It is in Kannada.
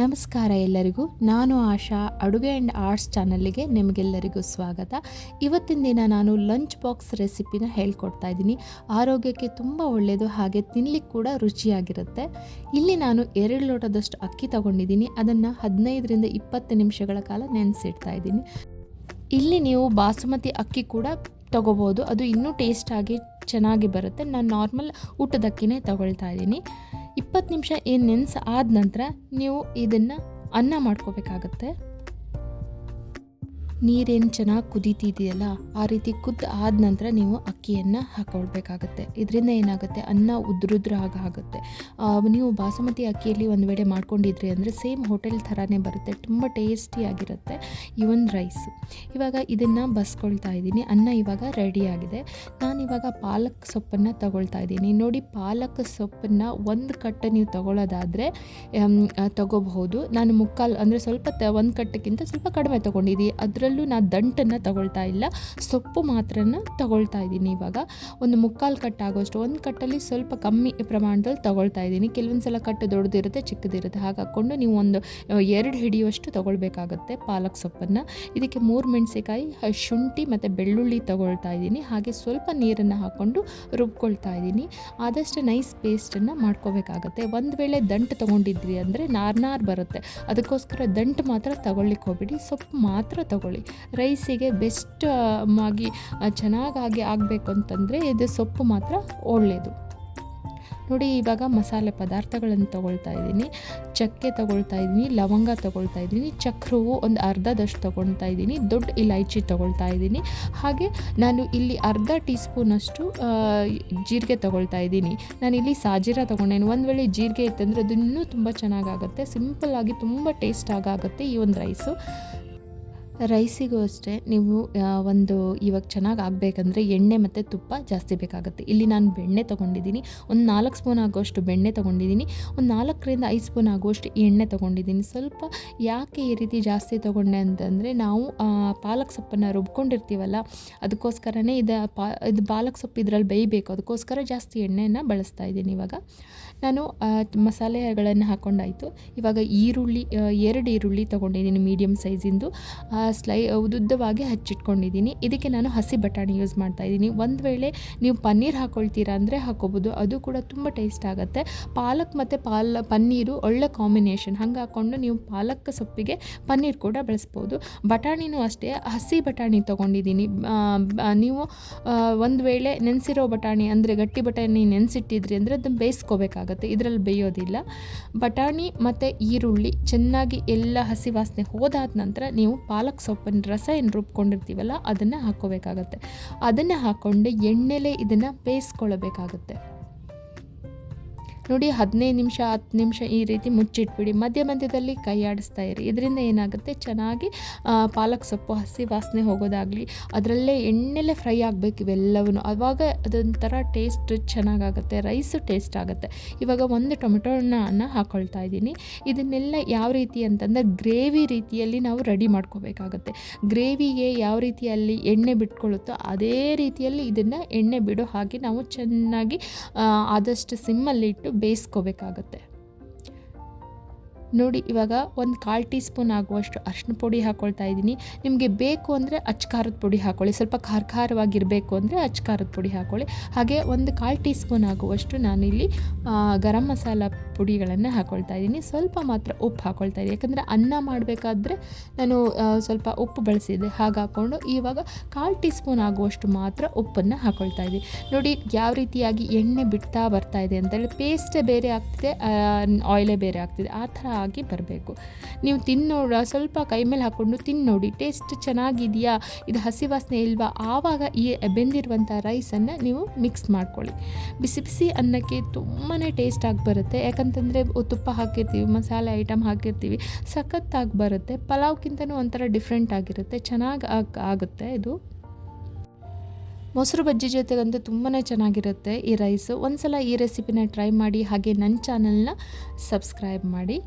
ನಮಸ್ಕಾರ ಎಲ್ಲರಿಗೂ. ನಾನು ಆಶಾ, ಅಡುಗೆ ಆ್ಯಂಡ್ ಆರ್ಟ್ಸ್ ಚಾನಲ್ಗೆ ನಿಮಗೆಲ್ಲರಿಗೂ ಸ್ವಾಗತ. ಇವತ್ತಿನ ದಿನ ನಾನು ಲಂಚ್ ಬಾಕ್ಸ್ ರೆಸಿಪಿನ ಹೇಳ್ಕೊಡ್ತಾ ಇದ್ದೀನಿ. ಆರೋಗ್ಯಕ್ಕೆ ತುಂಬ ಒಳ್ಳೆಯದು ಹಾಗೆ ತಿನ್ಲಿಕ್ಕೆ ಕೂಡ ರುಚಿಯಾಗಿರುತ್ತೆ. ಇಲ್ಲಿ ನಾನು ಎರಡು ಲೋಟದಷ್ಟು ಅಕ್ಕಿ ತಗೊಂಡಿದ್ದೀನಿ. ಅದನ್ನು ಹದಿನೈದರಿಂದ ಇಪ್ಪತ್ತು ನಿಮಿಷಗಳ ಕಾಲ ನೆನೆಸಿಡ್ತಾ ಇದ್ದೀನಿ. ಇಲ್ಲಿ ನೀವು ಬಾಸುಮತಿ ಅಕ್ಕಿ ಕೂಡ ತಗೋಬೋದು. ಅದು ಇನ್ನೂ ಟೇಸ್ಟಾಗಿ ಚೆನ್ನಾಗಿ ಬರುತ್ತೆ. ನಾನು ನಾರ್ಮಲ್ ಊಟದಕ್ಕಿನೇ ತಗೊಳ್ತಾ ಇದ್ದೀನಿ. ಇಪ್ಪತ್ತು ನಿಮಿಷ ಏನು ನೆನೆಸ ಆದ ನಂತರ ನೀವು ಇದನ್ನು ಅನ್ನ ಮಾಡ್ಕೋಬೇಕಾಗತ್ತೆ. ನೀರೇನು ಚೆನ್ನಾಗಿ ಕುದೀತಿದೆಯಲ್ಲ, ಆ ರೀತಿ ಕುದ್ದು ಆದ ನಂತರ ನೀವು ಅಕ್ಕಿಯನ್ನು ಹಾಕೊಳ್ಬೇಕಾಗತ್ತೆ. ಇದರಿಂದ ಏನಾಗುತ್ತೆ? ಅನ್ನ ಉದ್ರುದ್ರ ಆಗ ಆಗುತ್ತೆ. ನೀವು ಬಾಸುಮತಿ ಅಕ್ಕಿಯಲ್ಲಿ ಒಂದು ವೇಳೆ ಮಾಡ್ಕೊಂಡಿದ್ರಿ ಅಂದರೆ ಸೇಮ್ ಹೋಟೆಲ್ ಥರನೇ ಬರುತ್ತೆ. ತುಂಬ ಟೇಸ್ಟಿಯಾಗಿರುತ್ತೆ ಈ ಒಂದು ರೈಸು. ಇವಾಗ ಇದನ್ನು ಬಸ್ಕೊಳ್ತಾ ಇದ್ದೀನಿ. ಅನ್ನ ಇವಾಗ ರೆಡಿಯಾಗಿದೆ ನಾನು ಇವಾಗ ಪಾಲಕ್ ಸೊಪ್ಪನ್ನು ತಗೊಳ್ತಾ ಇದ್ದೀನಿ. ನೋಡಿ, ಪಾಲಕ್ ಸೊಪ್ಪನ್ನು ಒಂದು ಕಟ್ಟು ನೀವು ತಗೊಳ್ಳೋದಾದರೆ ತಗೋಬಹುದು. ನಾನು ಮುಕ್ಕಾಲು ಅಂದರೆ ಸ್ವಲ್ಪ ತ, ಒಂದು ಕಟ್ಟಕ್ಕಿಂತ ಸ್ವಲ್ಪ ಕಡಿಮೆ ತೊಗೊಂಡಿದ್ದೀನಿ ಅದರಲ್ಲೂ ನಾನು ದಂಟನ್ನು ತಗೊಳ್ತಾ ಇಲ್ಲ. ಸೊಪ್ಪು ಮಾತ್ರನ ತಗೊಳ್ತಾ ಇದ್ದೀನಿ ಇವಾಗ. ಒಂದು ಮುಕ್ಕಾಲು ಕಟ್ಟಾಗೋಷ್ಟು ಒಂದು ಕಟ್ಟಲ್ಲಿ ಸ್ವಲ್ಪ ಕಮ್ಮಿ ಪ್ರಮಾಣದಲ್ಲಿ ತಗೊಳ್ತಾ ಇದ್ದೀನಿ. ಕೆಲವೊಂದು ಸಲ ಕಟ್ಟು ದೊಡ್ಡದಿರುತ್ತೆ, ಚಿಕ್ಕದಿರುತ್ತೆ. ಹಾಗೆ ಹಾಕ್ಕೊಂಡು ನೀವು ಒಂದು ಎರಡು ಹಿಡಿಯುವಷ್ಟು ತಗೊಳ್ಬೇಕಾಗುತ್ತೆ ಪಾಲಕ್ ಸೊಪ್ಪನ್ನು. ಇದಕ್ಕೆ ಮೂರು ಮೆಣಸಿಕಾಯಿ ಶುಂಠಿ ಮತ್ತು ಬೆಳ್ಳುಳ್ಳಿ ತಗೊಳ್ತಾ ಇದ್ದೀನಿ. ಹಾಗೆ ಸ್ವಲ್ಪ ನೀರನ್ನು ಹಾಕ್ಕೊಂಡು ರುಬ್ಕೊಳ್ತಾ ಇದ್ದೀನಿ. ಆದಷ್ಟು ನೈಸ್ ಪೇಸ್ಟನ್ನು ಮಾಡ್ಕೋಬೇಕಾಗತ್ತೆ. ಒಂದು ವೇಳೆ ದಂಟು ತೊಗೊಂಡಿದ್ರಿ ಅಂದರೆ ನಾರ್ನಾರ್ ನಾರ್ ಬರುತ್ತೆ. ಅದಕ್ಕೋಸ್ಕರ ದಂಟು ಮಾತ್ರ ತಗೊಳ್ಳಿಕ್ಕೆ ಹೋಗ್ಬಿಡಿ. ಸೊಪ್ಪು ಮಾತ್ರ ತಗೊಳ್ಳಿ. ರೈಸಿಗೆ ಬೆಸ್ಟ್ ಆಗಿ ಚೆನ್ನಾಗಿ ಆಗಬೇಕು ಅಂತಂದರೆ ಇದು ಸೊಪ್ಪು ಮಾತ್ರ ಒಳ್ಳೆಯದು ನೋಡಿ, ಇವಾಗ ಮಸಾಲೆ ಪದಾರ್ಥಗಳನ್ನು ತೊಗೊಳ್ತಾ ಇದ್ದೀನಿ. ಚಕ್ಕೆ ತೊಗೊಳ್ತಾ ಇದ್ದೀನಿ, ಲವಂಗ ತೊಗೊಳ್ತಾ ಇದ್ದೀನಿ, ಚಕ್ರವು ಒಂದು ಅರ್ಧದಷ್ಟು ತೊಗೊಳ್ತಾ ಇದ್ದೀನಿ, ದೊಡ್ಡ ಇಲೈಚಿ ತೊಗೊಳ್ತಾ ಇದ್ದೀನಿ. ಹಾಗೆ ನಾನು ಇಲ್ಲಿ ಅರ್ಧ ಟೀ ಸ್ಪೂನಷ್ಟು ಜೀರಿಗೆ ತೊಗೊಳ್ತಾ ಇದ್ದೀನಿ. ನಾನಿಲ್ಲಿ ಸಾಜೀರ ತೊಗೊಂಡೇನು. ಒಂದು ವೇಳೆ ಜೀರಿಗೆ ಇತ್ತಂದರೆ ಅದು ಇನ್ನೂ ತುಂಬ ಚೆನ್ನಾಗಾಗುತ್ತೆ. ಸಿಂಪಲ್ಲಾಗಿ ತುಂಬ ಟೇಸ್ಟ್ ಆಗುತ್ತೆ ಈ ಒಂದು ರೈಸು. ರೈಸಿಗೂ ಅಷ್ಟೇ, ನೀವು ಒಂದು ಇವಾಗ ಚೆನ್ನಾಗಿ ಆಗಬೇಕಂದ್ರೆ ಎಣ್ಣೆ ಮತ್ತು ತುಪ್ಪ ಜಾಸ್ತಿ ಬೇಕಾಗುತ್ತೆ. ಇಲ್ಲಿ ನಾನು ಬೆಣ್ಣೆ ತೊಗೊಂಡಿದ್ದೀನಿ, ಒಂದು ನಾಲ್ಕು ಸ್ಪೂನ್ ಆಗೋಷ್ಟು ಬೆಣ್ಣೆ ತೊಗೊಂಡಿದ್ದೀನಿ, ಒಂದು ನಾಲ್ಕರಿಂದ ಐದು ಸ್ಪೂನ್ ಆಗುವಷ್ಟು ಎಣ್ಣೆ ತೊಗೊಂಡಿದ್ದೀನಿ. ಸ್ವಲ್ಪ ಯಾಕೆ ಈ ರೀತಿ ಜಾಸ್ತಿ ತೊಗೊಂಡೆ ಅಂತಂದರೆ, ನಾವು ಪಾಲಕ್ ಸೊಪ್ಪನ್ನು ರುಬ್ಕೊಂಡಿರ್ತೀವಲ್ಲ, ಅದಕ್ಕೋಸ್ಕರನೇ ಇದು ಪಾ, ಇದು ಪಾಲಕ್ ಸೊಪ್ಪು ಇದರಲ್ಲಿ ಬೇಯಬೇಕು. ಅದಕ್ಕೋಸ್ಕರ ಜಾಸ್ತಿ ಎಣ್ಣೆಯನ್ನು ಬಳಸ್ತಾ ಇದ್ದೀನಿ ಇವಾಗ. ನಾನು ಮಸಾಲೆಗಳನ್ನು ಹಾಕ್ಕೊಂಡಾಯಿತು ಇವಾಗ ಈರುಳ್ಳಿ ಎರಡು ಈರುಳ್ಳಿ ತೊಗೊಂಡಿದ್ದೀನಿ ಮೀಡಿಯಮ್ ಸೈಜಿಂದು. ಸ್ಲೈ ಉದ್ದುದ್ದವಾಗಿ ಹಚ್ಚಿಟ್ಕೊಂಡಿದ್ದೀನಿ. ಇದಕ್ಕೆ ನಾನು ಹಸಿ ಬಟಾಣಿ ಯೂಸ್ ಮಾಡ್ತಾ ಇದ್ದೀನಿ. ಒಂದು ವೇಳೆ ನೀವು ಪನ್ನೀರ್ ಹಾಕ್ಕೊಳ್ತೀರಾ ಅಂದರೆ ಹಾಕೋಬೋದು. ಅದು ಕೂಡ ತುಂಬ ಟೇಸ್ಟ್ ಆಗುತ್ತೆ. ಪಾಲಕ್ ಮತ್ತು ಪಾಲ, ಪನ್ನೀರು ಒಳ್ಳೆ ಕಾಂಬಿನೇಷನ್. ಹಂಗೆ ಹಾಕ್ಕೊಂಡು ನೀವು ಪಾಲಕ್ ಸೊಪ್ಪಿಗೆ ಪನ್ನೀರ್ ಕೂಡ ಬಳಸ್ಬೋದು. ಬಟಾಣಿನೂ ಅಷ್ಟೇ, ಹಸಿ ಬಟಾಣಿ ತೊಗೊಂಡಿದ್ದೀನಿ. ನೀವು ಒಂದು ವೇಳೆ ನೆನೆಸಿರೋ ಬಟಾಣಿ ಅಂದರೆ ಗಟ್ಟಿ ಬಟಾಣಿ ನೆನೆಸಿಟ್ಟಿದ್ರಿ ಅಂದರೆ ಅದನ್ನು ಬೇಯಿಸ್ಕೋಬೇಕಾಗತ್ತೆ. ಇದರಲ್ಲಿ ಬೇಯೋದಿಲ್ಲ. ಬಟಾಣಿ ಮತ್ತು ಈರುಳ್ಳಿ ಚೆನ್ನಾಗಿ ಎಲ್ಲ ಹಸಿ ವಾಸನೆ ಹೋದಾದ ನಂತರ ನೀವು ಪಾಲಕ್ ಸೊಪ್ಪಿನ ರಸ ಏನು ರುಬ್ಕೊಂಡಿರ್ತೀವಲ್ಲ ಅದನ್ನು ಹಾಕ್ಕೋಬೇಕಾಗತ್ತೆ ಅದನ್ನು ಹಾಕ್ಕೊಂಡು ಎಣ್ಣೆಲೆ ಇದನ್ನು ಬೇಯಿಸ್ಕೊಳ್ಬೇಕಾಗತ್ತೆ. ನೋಡಿ ಹದಿನೈದು ನಿಮಿಷ, ಹತ್ತು ನಿಮಿಷ ಈ ರೀತಿ ಮುಚ್ಚಿಟ್ಬಿಡಿ. ಮಧ್ಯ ಮಧ್ಯದಲ್ಲಿ ಕೈ ಆಡಿಸ್ತಾ ಇರಿ. ಇದರಿಂದ ಏನಾಗುತ್ತೆ? ಚೆನ್ನಾಗಿ ಪಾಲಕ್ ಸೊಪ್ಪು ಹಸಿ ವಾಸನೆ ಹೋಗೋದಾಗಲಿ, ಅದರಲ್ಲೇ ಎಣ್ಣೆಲ್ಲೇ ಫ್ರೈ ಆಗಬೇಕು ಇವೆಲ್ಲವೂ ಆವಾಗ ಅದೊಂಥರ ಟೇಸ್ಟ್ ಚೆನ್ನಾಗಾಗುತ್ತೆ, ರೈಸು ಟೇಸ್ಟ್ ಆಗುತ್ತೆ. ಇವಾಗ ಒಂದು ಟೊಮೆಟೊನ ಹಾಕ್ಕೊಳ್ತಾ ಇದ್ದೀನಿ. ಇದನ್ನೆಲ್ಲ ಯಾವ ರೀತಿ ಅಂತಂದರೆ ಗ್ರೇವಿ ರೀತಿಯಲ್ಲಿ ನಾವು ರೆಡಿ ಮಾಡ್ಕೋಬೇಕಾಗುತ್ತೆ. ಗ್ರೇವಿಗೆ ಯಾವ ರೀತಿಯಲ್ಲಿ ಎಣ್ಣೆ ಬಿಟ್ಕೊಳ್ಳುತ್ತೋ ಅದೇ ರೀತಿಯಲ್ಲಿ ಇದನ್ನು ಎಣ್ಣೆ ಬಿಡೋ ಹಾಗೆ ನಾವು ಚೆನ್ನಾಗಿ ಆದಷ್ಟು ಆದಷ್ಟು ಸಿಮ್ಮಲ್ಲಿಟ್ಟು ಬೇಯಿಸ್ಕೋಬೇಕಾಗತ್ತೆ. ನೋಡಿ, ಇವಾಗ ಒಂದು ಕಾಲು ಟೀ ಸ್ಪೂನ್ ಆಗುವಷ್ಟು ಅರಿಶಿನ ಪುಡಿ ಹಾಕ್ಕೊಳ್ತಾ ಇದ್ದೀನಿ. ನಿಮಗೆ ಬೇಕು ಅಂದರೆ ಅಚ್ಕಾರದ ಪುಡಿ ಹಾಕ್ಕೊಳ್ಳಿ ಸ್ವಲ್ಪ ಖಾರ ಖಾರವಾಗಿರಬೇಕು ಅಂದರೆ ಅಚ್ಕಾರದ ಪುಡಿ ಹಾಕ್ಕೊಳ್ಳಿ ಹಾಗೆ ಒಂದು ಕಾಲು ಟೀ ಸ್ಪೂನ್ ಆಗುವಷ್ಟು ನಾನಿಲ್ಲಿ ಗರಂ ಮಸಾಲ ಪುಡಿಗಳನ್ನು ಹಾಕ್ಕೊಳ್ತಾ ಇದ್ದೀನಿ. ಸ್ವಲ್ಪ ಮಾತ್ರ ಉಪ್ಪು ಹಾಕ್ಕೊಳ್ತಾ ಇದ್ದೀನಿ. ಯಾಕಂದರೆ ಅನ್ನ ಮಾಡಬೇಕಾದ್ರೆ ನಾನು ಸ್ವಲ್ಪ ಉಪ್ಪು ಬಳಸಿದ್ದೆ. ಹಾಗೆ ಹಾಕ್ಕೊಂಡು ಇವಾಗ ಕಾಲು ಟೀ ಸ್ಪೂನ್ ಆಗುವಷ್ಟು ಮಾತ್ರ ಉಪ್ಪನ್ನು ಹಾಕ್ಕೊಳ್ತಾ ಇದ್ದೀನಿ. ನೋಡಿ, ಯಾವ ರೀತಿಯಾಗಿ ಎಣ್ಣೆ ಬಿಡ್ತಾ ಬರ್ತಾ ಇದೆ ಅಂತೇಳಿ, ಪೇಸ್ಟೇ ಬೇರೆ ಆಗ್ತಿದೆ ಆಯಿಲೇ ಬೇರೆ ಆಗ್ತಿದೆ. ಆ ಥರ ಆಗಿ ಬರಬೇಕು. ನೀವು ತಿನ್ನೋಡ, ಸ್ವಲ್ಪ ಕೈ ಮೇಲೆ ಹಾಕ್ಕೊಂಡು ತಿನ್ನೋಡಿ ನೋಡಿ ಟೇಸ್ಟ್ ಚೆನ್ನಾಗಿದೆಯಾ, ಇದು ಹಸಿ ವಾಸನೆ ಇಲ್ವಾ, ಆವಾಗ ಈ ಬೆಂದಿರುವಂಥ ರೈಸನ್ನು ನೀವು ಮಿಕ್ಸ್ ಮಾಡ್ಕೊಳ್ಳಿ. ಬಿಸಿ ಬಿಸಿ ಅನ್ನಕ್ಕೆ ತುಂಬಾ ಟೇಸ್ಟ್ ಆಗಿ ಬರುತ್ತೆ. ಯಾಕಂತಂದರೆ ತುಪ್ಪ ಹಾಕಿರ್ತೀವಿ, ಮಸಾಲೆ ಐಟಮ್ ಹಾಕಿರ್ತೀವಿ, ಸಖತ್ತಾಗಿ ಬರುತ್ತೆ. ಪಲಾವ್ಗಿಂತನೂ ಒಂಥರ ಡಿಫ್ರೆಂಟ್ ಆಗಿರುತ್ತೆ, ಚೆನ್ನಾಗಿ ಆಗ್- ಆಗುತ್ತೆ ಇದು. ಮೊಸರು ಬಜ್ಜಿ ಜೊತೆಗಂತೂ ತುಂಬಾ ಚೆನ್ನಾಗಿರುತ್ತೆ ಈ ರೈಸು. ಒಂದು ಸಲ ಈ ರೆಸಿಪಿನ ಟ್ರೈ ಮಾಡಿ, ಹಾಗೆ ನನ್ನ ಚಾನಲ್ನ ಸಬ್ಸ್ಕ್ರೈಬ್ ಮಾಡಿ.